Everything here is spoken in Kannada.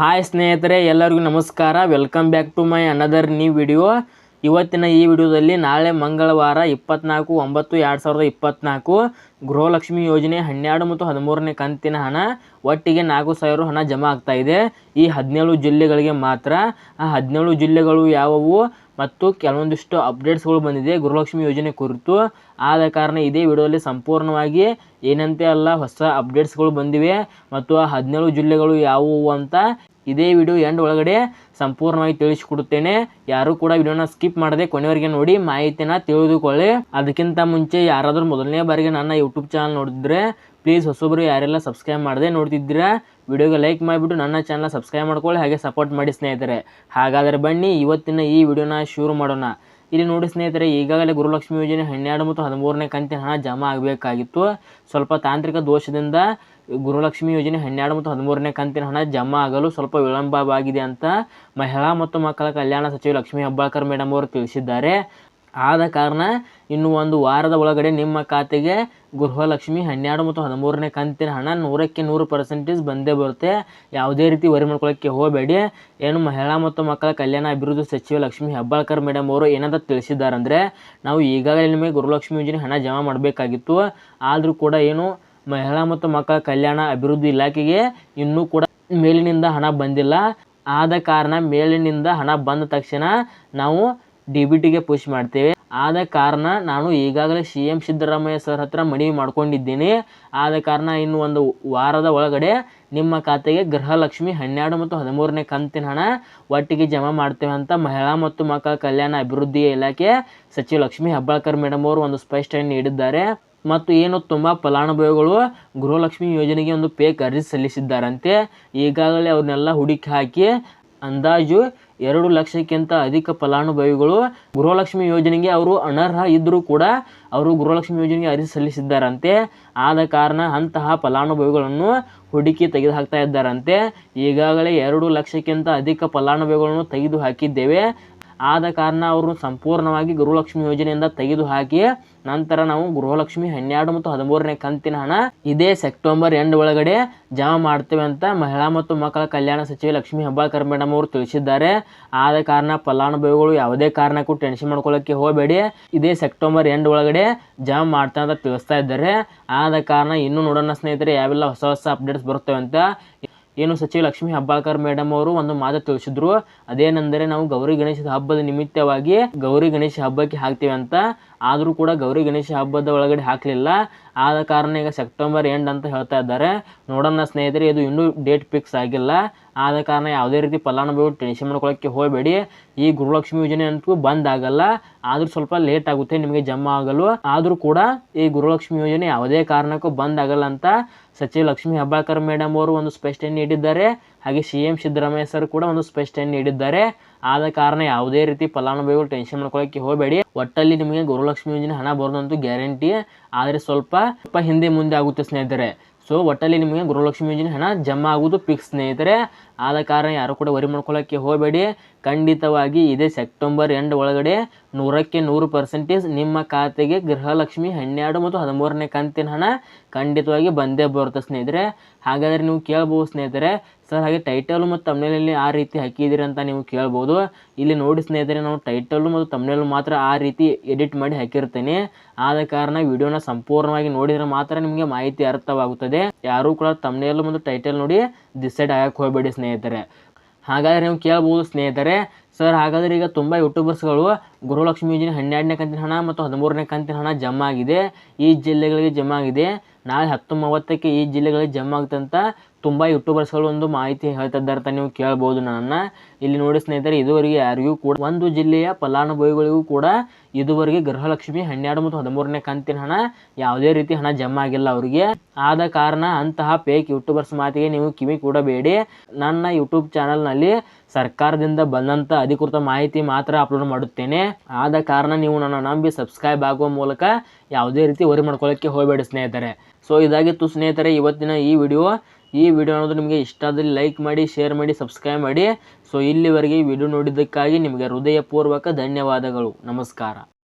ಹಾಯ್ ಸ್ನೇಹಿತರೆ, ಎಲ್ಲರಿಗೂ ನಮಸ್ಕಾರ. Welcome back to my another new video ಇವತ್ತಿನ ಈ ವಿಡಿಯೋದಲ್ಲಿ ನಾಳೆ ಮಂಗಳವಾರ ಇಪ್ಪತ್ನಾಲ್ಕು ಒಂಬತ್ತು ಎರಡು ಸಾವಿರದ ಇಪ್ಪತ್ನಾಲ್ಕು ಗೃಹಲಕ್ಷ್ಮಿ ಯೋಜನೆ ಹನ್ನೆರಡು ಮತ್ತು ಹದಿಮೂರನೇ ಕಂತಿನ ಹಣ ಒಟ್ಟಿಗೆ ನಾಲ್ಕು ಸಾವಿರ ಹಣ ಜಮಾ ಆಗ್ತಾ ಇದೆ. ಈ ಹದಿನೇಳು ಜಿಲ್ಲೆಗಳಿಗೆ ಮಾತ್ರ. ಆ ಹದಿನೇಳು ಜಿಲ್ಲೆಗಳು ಯಾವುವು ಮತ್ತು ಕೆಲವೊಂದಿಷ್ಟು ಅಪ್ಡೇಟ್ಸ್ಗಳು ಬಂದಿದೆ ಗೃಹಲಕ್ಷ್ಮಿ ಯೋಜನೆ ಕುರಿತು. ಆದ ಕಾರಣ ಇದೇ ವಿಡಿಯೋದಲ್ಲಿ ಸಂಪೂರ್ಣವಾಗಿ ಏನಂತೆ ಅಲ್ಲ ಹೊಸ ಅಪ್ಡೇಟ್ಸ್ಗಳು ಬಂದಿವೆ. ಮತ್ತು ಆ ಹದಿನೇಳು ಜಿಲ್ಲೆಗಳು ಯಾವುವು ಅಂತ ಇದೇ ವಿಡಿಯೋ ಎಂಡ್ ಒಳಗಡೆ ಸಂಪೂರ್ಣವಾಗಿ ತಿಳಿಸಿಕೊಡುತ್ತೇನೆ. ಯಾರು ಕೂಡ ವಿಡಿಯೋನ ಸ್ಕಿಪ್ ಮಾಡದೆ ಕೊನೆಯವರೆಗೆ ನೋಡಿ ಮಾಹಿತಿನ ತಿಳಿದುಕೊಳ್ಳಿ. ಅದಕ್ಕಿಂತ ಮುಂಚೆ ಯಾರಾದರೂ ಮೊದಲನೇ ಬಾರಿಗೆ ನನ್ನ ಯೂಟ್ಯೂಬ್ ಚಾನಲ್ ನೋಡಿದ್ರೆ ಪ್ಲೀಸ್ ಹೊಸೊಬ್ಬರು ಯಾರೆಲ್ಲ ಸಬ್ಸ್ಕ್ರೈಬ್ ಮಾಡದೆ ನೋಡ್ತಿದ್ದೀರಾ, ವಿಡಿಯೋಗೆ ಲೈಕ್ ಮಾಡಿಬಿಟ್ಟು ನನ್ನ ಚಾನಲ್ ಸಬ್ಸ್ಕ್ರೈಬ್ ಮಾಡ್ಕೊಳ್ಳಿ, ಹಾಗೆ ಸಪೋರ್ಟ್ ಮಾಡಿ ಸ್ನೇಹಿತರೆ. ಹಾಗಾದರೆ ಬನ್ನಿ, ಇವತ್ತಿನ ಈ ವಿಡಿಯೋನ ಶುರು ಮಾಡೋಣ. ಇಲ್ಲಿ ನೋಡಿ ಸ್ನೇಹಿತರೆ, ಈಗಾಗಲೇ ಗುರುಲಕ್ಷ್ಮಿ ಯೋಜನೆ ಹನ್ನೆರಡು ಮತ್ತು ಹದಿಮೂರನೇ ಕಂತಿನ ಹಣ ಜಮಾ ಆಗಬೇಕಾಗಿತ್ತು. ಸ್ವಲ್ಪ ತಾಂತ್ರಿಕ ದೋಷದಿಂದ ಗುರುಲಕ್ಷ್ಮಿ ಯೋಜನೆ ಹನ್ನೆರಡು ಮತ್ತು ಹದಿಮೂರನೇ ಕಂತಿನ ಹಣ ಜಮಾ ಆಗಲು ಸ್ವಲ್ಪ ವಿಳಂಬವಾಗಿದೆ ಅಂತ ಮಹಿಳಾ ಮತ್ತು ಮಕ್ಕಳ ಕಲ್ಯಾಣ ಸಚಿವೆ ಲಕ್ಷ್ಮೀ ಹೆಬ್ಬಾಳ್ಕರ್ ಮೇಡಮ್ ಅವರು ತಿಳಿಸಿದ್ದಾರೆ. ಆದ ಕಾರಣ ಇನ್ನು ಒಂದು ವಾರದ ಒಳಗಡೆ ನಿಮ್ಮ ಖಾತೆಗೆ ಗೃಹಲಕ್ಷ್ಮಿ ಹನ್ನೆರಡು ಮತ್ತು ಹದಿಮೂರನೇ ಕಂತಿನ ಹಣ ನೂರಕ್ಕೆ ನೂರು ಪರ್ಸೆಂಟೇಜ್ ಬಂದೇ ಬರುತ್ತೆ. ಯಾವುದೇ ರೀತಿ ವರಿ ಮಾಡ್ಕೊಳ್ಳೋಕ್ಕೆ ಹೋಗಬೇಡಿ. ಏನು ಮಹಿಳಾ ಮತ್ತು ಮಕ್ಕಳ ಕಲ್ಯಾಣ ಅಭಿವೃದ್ಧಿ ಸಚಿವೆ ಲಕ್ಷ್ಮಿ ಹೆಬ್ಬಾಳ್ಕರ್ ಮೇಡಮ್ ಅವರು ಏನಂತ ತಿಳಿಸಿದ್ದಾರೆ ಅಂದರೆ ನಾವು ಈಗಾಗಲೇ ನಿಮಗೆ ಗೃಹಲಕ್ಷ್ಮಿ ಯೋಜನೆ ಹಣ ಜಮಾ ಮಾಡಬೇಕಾಗಿತ್ತು. ಆದರೂ ಕೂಡ ಏನು ಮಹಿಳಾ ಮತ್ತು ಮಕ್ಕಳ ಕಲ್ಯಾಣ ಅಭಿವೃದ್ಧಿ ಇಲಾಖೆಗೆ ಇನ್ನೂ ಕೂಡ ಮೇಲಿನಿಂದ ಹಣ ಬಂದಿಲ್ಲ. ಆದ ಕಾರಣ ಮೇಲಿನಿಂದ ಹಣ ಬಂದ ತಕ್ಷಣ ನಾವು ಡಿ ಬಿ ಟಿಗೆ ಪುಷ್ ಮಾಡ್ತೇವೆ. ಆದ ಕಾರಣ ನಾನು ಈಗಾಗಲೇ ಸಿ ಎಂ ಸಿದ್ದರಾಮಯ್ಯ ಸರ್ ಹತ್ರ ಮನವಿ ಮಾಡ್ಕೊಂಡಿದ್ದೀನಿ. ಆದ ಕಾರಣ ಇನ್ನು ಒಂದು ವಾರದ ಒಳಗಡೆ ನಿಮ್ಮ ಖಾತೆಗೆ ಗೃಹಲಕ್ಷ್ಮಿ ಹನ್ನೆರಡು ಮತ್ತು ಹದಿಮೂರನೇ ಕಂತಿನ ಹಣ ಒಟ್ಟಿಗೆ ಜಮಾ ಮಾಡ್ತೇವೆ ಅಂತ ಮಹಿಳಾ ಮತ್ತು ಮಕ್ಕಳ ಕಲ್ಯಾಣ ಅಭಿವೃದ್ಧಿ ಇಲಾಖೆ ಸಚಿವ ಲಕ್ಷ್ಮೀ ಹೆಬ್ಬಾಳ್ಕರ್ ಮೇಡಮ್ ಅವರು ಒಂದು ಸ್ಪಷ್ಟನೆ ನೀಡಿದ್ದಾರೆ. ಮತ್ತು ಏನು ತುಂಬ ಫಲಾನುಭವಿಗಳು ಗೃಹಲಕ್ಷ್ಮಿ ಯೋಜನೆಗೆ ಒಂದು ಪೇಕ್ ಅರ್ಜಿ ಸಲ್ಲಿಸಿದ್ದಾರಂತೆ. ಈಗಾಗಲೇ ಅವ್ರನ್ನೆಲ್ಲ ಹುಡುಕಿ ಹಾಕಿ ಅಂದಾಜು ಎರಡು ಲಕ್ಷಕ್ಕಿಂತ ಅಧಿಕ ಫಲಾನುಭವಿಗಳು ಗೃಹಲಕ್ಷ್ಮಿ ಯೋಜನೆಗೆ ಅವರು ಅನರ್ಹ ಇದ್ದರೂ ಕೂಡ ಅವರು ಗೃಹಲಕ್ಷ್ಮಿ ಯೋಜನೆಗೆ ಅರ್ಜಿ ಸಲ್ಲಿಸಿದ್ದಾರಂತೆ. ಆದ ಕಾರಣ ಅಂತಹ ಫಲಾನುಭವಿಗಳನ್ನು ಹುಡುಕಿ ತೆಗೆದುಹಾಕ್ತಾ ಇದ್ದಾರಂತೆ. ಈಗಾಗಲೇ ಎರಡು ಲಕ್ಷಕ್ಕಿಂತ ಅಧಿಕ ಫಲಾನುಭವಿಗಳನ್ನು ತೆಗೆದು ಹಾಕಿದ್ದೇವೆ ಆದ ಕಾರಣ ಅವರು ಸಂಪೂರ್ಣವಾಗಿ ಗೃಹಲಕ್ಷ್ಮಿ ಯೋಜನೆಯಿಂದ ತೆಗೆದು ಹಾಕಿ ನಂತರ ನಾವು ಗೃಹಲಕ್ಷ್ಮಿ ಹನ್ನೆರಡು ಮತ್ತು ಹದಿಮೂರನೇ ಕಂತಿನ ಹಣ ಇದೇ ಸೆಪ್ಟೆಂಬರ್ ಎಂಡ್ ಒಳಗಡೆ ಜಮಾ ಮಾಡ್ತೇವೆ ಅಂತ ಮಹಿಳಾ ಮತ್ತು ಮಕ್ಕಳ ಕಲ್ಯಾಣ ಸಚಿವೆ ಲಕ್ಷ್ಮೀ ಹೆಬ್ಬಾಳ್ಕರ್ ಮೇಡಮ್ ಅವರು ತಿಳಿಸಿದ್ದಾರೆ. ಆದ ಕಾರಣ ಫಲಾನುಭವಿಗಳು ಯಾವುದೇ ಕಾರಣಕ್ಕೂ ಟೆನ್ಷನ್ ಮಾಡ್ಕೊಳ್ಳೋಕ್ಕೆ ಹೋಗಬೇಡಿ. ಇದೇ ಸೆಪ್ಟೆಂಬರ್ ಎಂಡ್ ಒಳಗಡೆ ಜಮಾ ಮಾಡ್ತಾ ಅಂತ ತಿಳಿಸ್ತಾ ಇದ್ದಾರೆ. ಆದ ಕಾರಣ ಇನ್ನೂ ನೋಡೋಣ ಸ್ನೇಹಿತರೆ, ಯಾವೆಲ್ಲ ಹೊಸ ಹೊಸ ಅಪ್ಡೇಟ್ಸ್ ಬರುತ್ತವೆ ಅಂತ. ಏನು ಸಚಿವ ಲಕ್ಷ್ಮೀ ಹೆಬ್ಬಾಳ್ಕರ್ ಮೇಡಮ್ ಅವರು ಒಂದು ಮಾತು ತಿಳಿಸಿದ್ರು. ಅದೇನೆಂದರೆ ನಾವು ಗೌರಿ ಗಣೇಶದ ಹಬ್ಬದ ನಿಮಿತ್ತವಾಗಿ ಗೌರಿ ಗಣೇಶ ಹಬ್ಬಕ್ಕೆ ಹಾಕ್ತೀವಿ ಅಂತ. ಆದರೂ ಕೂಡ ಗೌರಿ ಗಣೇಶ ಹಬ್ಬದ ಒಳಗಡೆ ಹಾಕಲಿಲ್ಲ. ಆದ ಕಾರಣ ಈಗ ಸೆಪ್ಟೆಂಬರ್ ಎಂಡ್ ಅಂತ ಹೇಳ್ತಾ ಇದ್ದಾರೆ. ನೋಡೋಣ ಸ್ನೇಹಿತರೆ, ಇದು ಇನ್ನೂ ಡೇಟ್ ಫಿಕ್ಸ್ ಆಗಿಲ್ಲ. ಆದ ಕಾರಣ ಯಾವುದೇ ರೀತಿ ಫಲಾನುಭವಿ ಟೆನ್ಷನ್ ಮಾಡ್ಕೊಳ್ಳೋಕ್ಕೆ ಹೋಗಬೇಡಿ. ಈ ಗುರುಲಕ್ಷ್ಮಿ ಯೋಜನೆ ಅಂತೂ ಬಂದ್ ಆಗಲ್ಲ. ಆದರೂ ಸ್ವಲ್ಪ ಲೇಟ್ ಆಗುತ್ತೆ, ನಿಮಗೆ ಜಮಾ ಆಗಲು ಆದರೂ ಕೂಡ ಈ ಗುರುಲಕ್ಷ್ಮಿ ಯೋಜನೆ ಯಾವುದೇ ಕಾರಣಕ್ಕೂ ಬಂದ್ ಆಗಲ್ಲ ಅಂತ ಸಚಿವ ಲಕ್ಷ್ಮಿ ಹೆಬ್ಬಾಳ್ಕರ್ ಮೇಡಮ್ ಅವರು ಒಂದು ಸ್ಪಷ್ಟನೆ ನೀಡಿದ್ದಾರೆ. ಹಾಗೆ ಸಿ ಎಂ ಸಿದ್ದರಾಮಯ್ಯ ಸರ್ ಕೂಡ ಒಂದು ಸ್ಪಷ್ಟನೆ ನೀಡಿದ್ದಾರೆ. ಆದ ಕಾರಣ ಯಾವುದೇ ರೀತಿ ಫಲಾನುಭವಿಗಳು ಟೆನ್ಷನ್ ಮಾಡ್ಕೊಳ್ಳೋಕ್ಕೆ ಹೋಗಬೇಡಿ. ಒಟ್ಟಲ್ಲಿ ನಿಮಗೆ ಗುರುಲಕ್ಷ್ಮಿ ಯೋಜನೆ ಹಣ ಬರೋದಂತೂ ಗ್ಯಾರಂಟಿ ಆದರೆ ಸ್ವಲ್ಪ ಸ್ವಲ್ಪ ಹಿಂದೆ ಮುಂದೆ ಆಗುತ್ತೆ ಸ್ನೇಹಿತರೆ. ಸೊ ಒಟ್ಟಲ್ಲಿ ನಿಮಗೆ ಗೃಹಲಕ್ಷ್ಮಿ ಯೋಜನೆ ಹಣ ಜಮಾ ಆಗುವುದು ಫಿಕ್ಸ್ ಸ್ನೇಹಿತರೆ. ಆದ ಕಾರಣ ಯಾರು ಕೂಡ ವರಿ ಮಾಡ್ಕೊಳ್ಳೋಕ್ಕೆ ಹೋಗಬೇಡಿ. ಖಂಡಿತವಾಗಿ ಇದೇ. ಸೆಪ್ಟೆಂಬರ್ ಎಂಡ್ ಒಳಗಡೆ ನೂರಕ್ಕೆ ನೂರು ಪರ್ಸೆಂಟೇಜ್ ನಿಮ್ಮ ಖಾತೆಗೆ ಗೃಹಲಕ್ಷ್ಮಿ ಹನ್ನೆರಡು ಮತ್ತು ಹದಿಮೂರನೇ ಕಂತಿನ ಹಣ ಖಂಡಿತವಾಗಿ ಬಂದೇ ಬರುತ್ತೆ ಸ್ನೇಹಿತರೆ. ಹಾಗಾದರೆ ನೀವು ಕೇಳ್ಬೋದು ಸ್ನೇಹಿತರೆ, ಸರ್ ಹಾಗೆ ಟೈಟಲ್ ಮತ್ತು ತಮ್ನೇಲಲ್ಲಿ ಆ ರೀತಿ ಹಾಕಿದ್ದೀರಿ ಅಂತ ನೀವು ಕೇಳ್ಬೋದು. ಇಲ್ಲಿ ನೋಡಿ ಸ್ನೇಹಿತರೆ ನಾವು ಟೈಟಲು ಮತ್ತು ತಮ್ನೇಲು ಮಾತ್ರ ಆ ರೀತಿ ಎಡಿಟ್ ಮಾಡಿ ಹಾಕಿರ್ತೇನೆ. ಆದ ಕಾರಣ ವಿಡಿಯೋನ ಸಂಪೂರ್ಣವಾಗಿ ನೋಡಿದರೆ ಮಾತ್ರ ನಿಮಗೆ ಮಾಹಿತಿ ಅರ್ಥವಾಗುತ್ತದೆ. ಯಾರೂ ಕೂಡ ತಮ್ನೇಲು ಮತ್ತು ಟೈಟಲ್ ನೋಡಿ ಡಿಸೈಡ್ ಆಗಕ್ಕೆ ಹೋಗಬೇಡಿ ಸ್ನೇಹಿತರೆ. ಹಾಗಾದರೆ ನೀವು ಕೇಳ್ಬೋದು ಸ್ನೇಹಿತರೆ. ಸರ್ ಹಾಗಾದರೆ ಈಗ ತುಂಬ ಯೂಟ್ಯೂಬರ್ಸ್ಗಳು ಗೃಹಲಕ್ಷ್ಮಿ ಯೋಜನೆ ಹನ್ನೆರಡನೇ ಕಂತಿನ ಹಣ ಮತ್ತು ಹದಿಮೂರನೇ ಕಂತಿನ ಹಣ ಜಮಾ ಆಗಿದೆ ಈ ಜಿಲ್ಲೆಗಳಿಗೆ ಜಮಾ ಆಗಿದೆ ನಾಳೆ ಹತ್ತು ಮೂವತ್ತಕ್ಕೆ ಈ ಜಿಲ್ಲೆಗಳಿಗೆ ಜಮಾ ಆಗ್ತಂತ ತುಂಬ ಯೂಟ್ಯೂಬರ್ಸ್ಗಳು ಒಂದು ಮಾಹಿತಿ ಹೇಳ್ತಾ ಇದ್ದಾರೆ ಅಂತ ನೀವು ಕೇಳ್ಬೋದು ನನ್ನ ಇಲ್ಲಿ ನೋಡಿ ಸ್ನೇಹಿತರೆ, ಇದುವರೆಗೆ ಯಾರಿಗೂ ಕೂಡ ಒಂದು ಜಿಲ್ಲೆಯ ಫಲಾನುಭವಿಗಳಿಗೂ ಕೂಡ ಇದುವರೆಗೆ ಗೃಹಲಕ್ಷ್ಮಿ ಹನ್ನೆರಡು ಮತ್ತು ಹದಿಮೂರನೇ ಕಂತಿನ ಹಣ ಯಾವುದೇ ರೀತಿ ಹಣ ಜಮಾ ಆಗಿಲ್ಲ ಅವರಿಗೆ. ಆದ ಕಾರಣ ಅಂತಹ ಫೇಕ್ ಯೂಟ್ಯೂಬರ್ಸ್ ಮಾತಿಗೆ ನೀವು ಕಿವಿ ಕೊಡಬೇಡಿ. ನನ್ನ ಯೂಟ್ಯೂಬ್ ಚಾನಲ್ನಲ್ಲಿ ಸರ್ಕಾರದಿಂದ ಬಂದಂಥ ಅಧಿಕೃತ ಮಾಹಿತಿ ಮಾತ್ರ ಅಪ್ಲೋಡ್ ಮಾಡುತ್ತೇನೆ. ಆದ ಕಾರಣ ನೀವು ನನ್ನ ನಂಬಿ ಸಬ್ಸ್ಕ್ರೈಬ್ ಆಗುವ ಮೂಲಕ ಯಾವುದೇ ರೀತಿ ವರಿ ಮಾಡ್ಕೊಳ್ಳೋಕ್ಕೆ ಹೋಗಬೇಡಿ ಸ್ನೇಹಿತರೆ. ಸೊ ಇದಾಗಿತ್ತು ಸ್ನೇಹಿತರೆ, ಇವತ್ತಿನ ಈ ವಿಡಿಯೋ ಈ ವಿಡಿಯೋ ಅನ್ನೋದು ನಿಮಗೆ ಇಷ್ಟ ಆದಲ್ಲಿ ಲೈಕ್ ಮಾಡಿ ಶೇರ್ ಮಾಡಿ ಸಬ್ಸ್ಕ್ರೈಬ್ ಮಾಡಿ. ಸೊ ಇಲ್ಲಿವರೆಗೆ ಈ ವಿಡಿಯೋ ನೋಡಿದ್ದಕ್ಕಾಗಿ ನಿಮಗೆ ಹೃದಯಪೂರ್ವಕ ಧನ್ಯವಾದಗಳು. ನಮಸ್ಕಾರ.